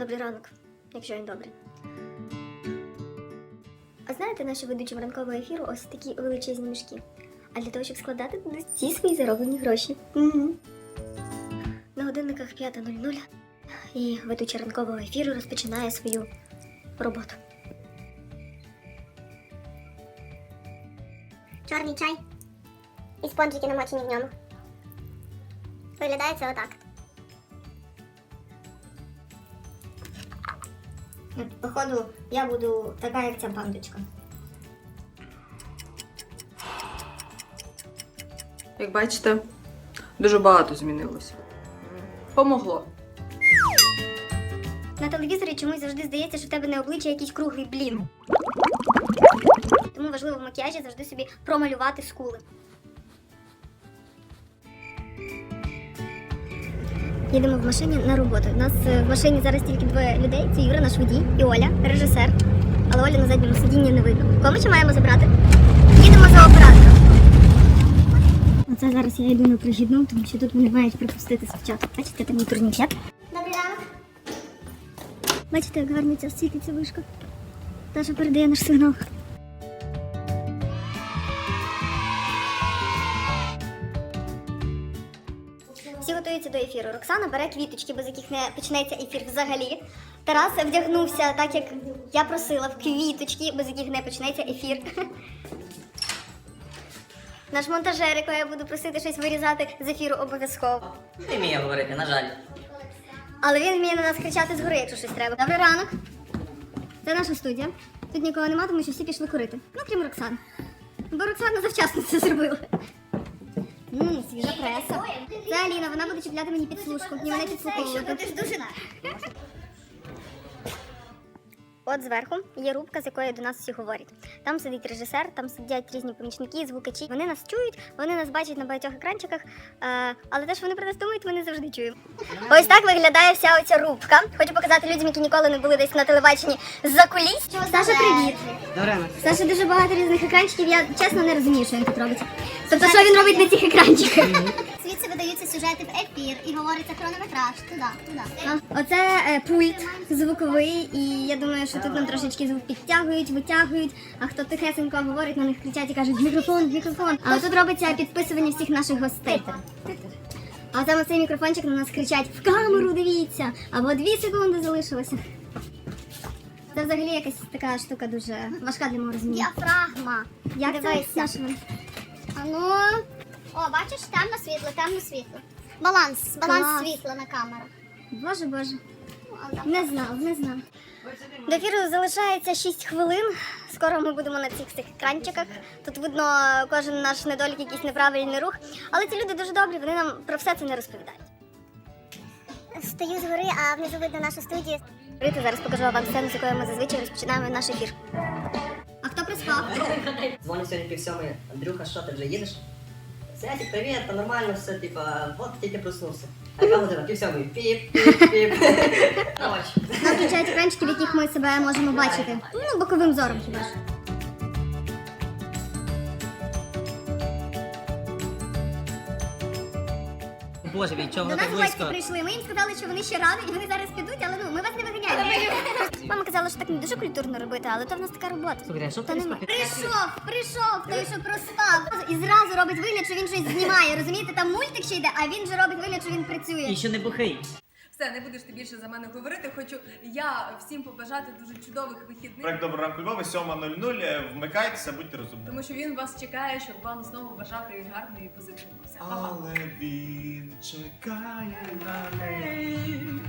Добрий ранок, якщо він добрий. А знаєте, наші ведучим ранкового ефіру ось такі величезні мішки. А для того, щоб складати туди всі свої зароблені гроші. Угу. На годинниках 5.00 і ведуча ранкового ефіру розпочинає свою роботу. Чорний чай і спонжики намочені в ньому. Виглядає це отак. Походу, я буду така, як ця бандочка. Як бачите, дуже багато змінилося. Помогло. На телевізорі чомусь завжди здається, що в тебе не обличчя якийсь круглий блін. Тому важливо в макіяжі завжди собі промалювати скули. Їдемо в машині на роботу. У нас е, в машині зараз тільки двоє людей. Це Юра, наш водій, і Оля, режисер. Але Оля на задньому сидінні не видно. Кого ми ще маємо забрати? Їдемо за оператором. Оце зараз я йду на прохідну, тому що тут вони мають припустити спочатку. Бачите, там. Добрий ранок. Бачите, як гарно ця світиться вишка. Та, що передає наш сигнал. Всі готуються до ефіру. Роксана бере квіточки, без яких не почнеться ефір взагалі. Тарас вдягнувся так, як я просила, в квіточки, без яких не почнеться ефір. Наш монтажер, якого я буду просити щось вирізати з ефіру обов'язково. Не вміє говорити, на жаль. Але він вміє на нас кричати згори, якщо щось треба. Добрий ранок. Це наша студія. Тут нікого нема, тому що всі пішли курити. Ну, крім Роксани. Бо Роксана завчасно це зробила. Ммм, свіжа преса. Це Аліна, вона буде чіпляти мені підслужку. Ні, мене підслуховувати. Ти ж дуже От зверху є рубка, з якої до нас всі говорять. Там сидить режисер, там сидять різні помічники, звукачі. Вони нас чують, вони нас бачать на багатьох екранчиках, е, але те, що вони про нас думають, вони завжди чують. Ось так виглядає вся оця рубка. Хочу показати людям, які ніколи не були десь на телебаченні за куліс. Саша, привіт! Саша дуже багато різних екранчиків. Я чесно не розумію, що він тут робить. Тобто, що він робить на цих екранчиках? Сюжети в ефір і говориться хронометраж. Туди, туди. Оце е, пульт звуковий, і я думаю, що тут нам трошечки звук підтягують, витягують. А хто тихесенько говорить, на них кричать і кажуть мікрофон, мікрофон. А тут робиться підписування всіх наших гостей. А саме цей мікрофончик на нас кричать в камеру дивіться! Або дві секунди залишилося. Це взагалі якась така штука дуже важка для мого розуміння. Діафрагма. Як це Дивися. Саша? О, бачиш, темно світло, темно світло. Баланс, баланс Клас. світла на камерах. Боже, боже. Ну, Не знав, не знав. До ефіру залишається 6 хвилин. Скоро ми будемо на цих всіх екранчиках. Тут видно кожен наш недолік, якийсь неправильний рух. Але ці люди дуже добрі, вони нам про все це не розповідають. Стою згори, а внизу видно нашу студію. Рити, зараз покажу вам сцену, з якої ми зазвичай розпочинаємо наш ефір. А хто приспав? Дзвоню сьогодні пів сьомої. Андрюха, що ти вже їдеш? Святик, привет, та нормально все, типа, вот тільки проснувся. А яка ти все, ми Піп, піп, піп. Ночь. Нам включають екранчики, в яких ми себе можемо бачити. Ну, боковим зором хіба ж. Боже, від чого До так нас гості близько? прийшли. Ми їм сказали, що вони ще рано і вони зараз підуть, але ну ми вас не виганяємо. Мама казала, що так не дуже культурно робити, але то в нас така робота. Слухай, а що Та ти нема. Прийшов, прийшов, той, що проспав. І зразу робить вигляд, що він щось знімає. Розумієте, там мультик ще йде, а він же робить вигляд, що він працює. І що не бухий. Все, не будеш ти більше за мене говорити. Хочу я всім побажати дуже чудових вихідних, Проект Доброго ранку Львова, 7.00. Вмикайтеся, будьте розумні. тому що він вас чекає, щоб вам знову бажати гарної і. Все, па-па. Але він чекає на неї.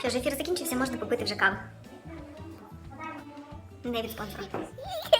Що ж, ефір закінчився, можна попити вже каву. Не від спонсора.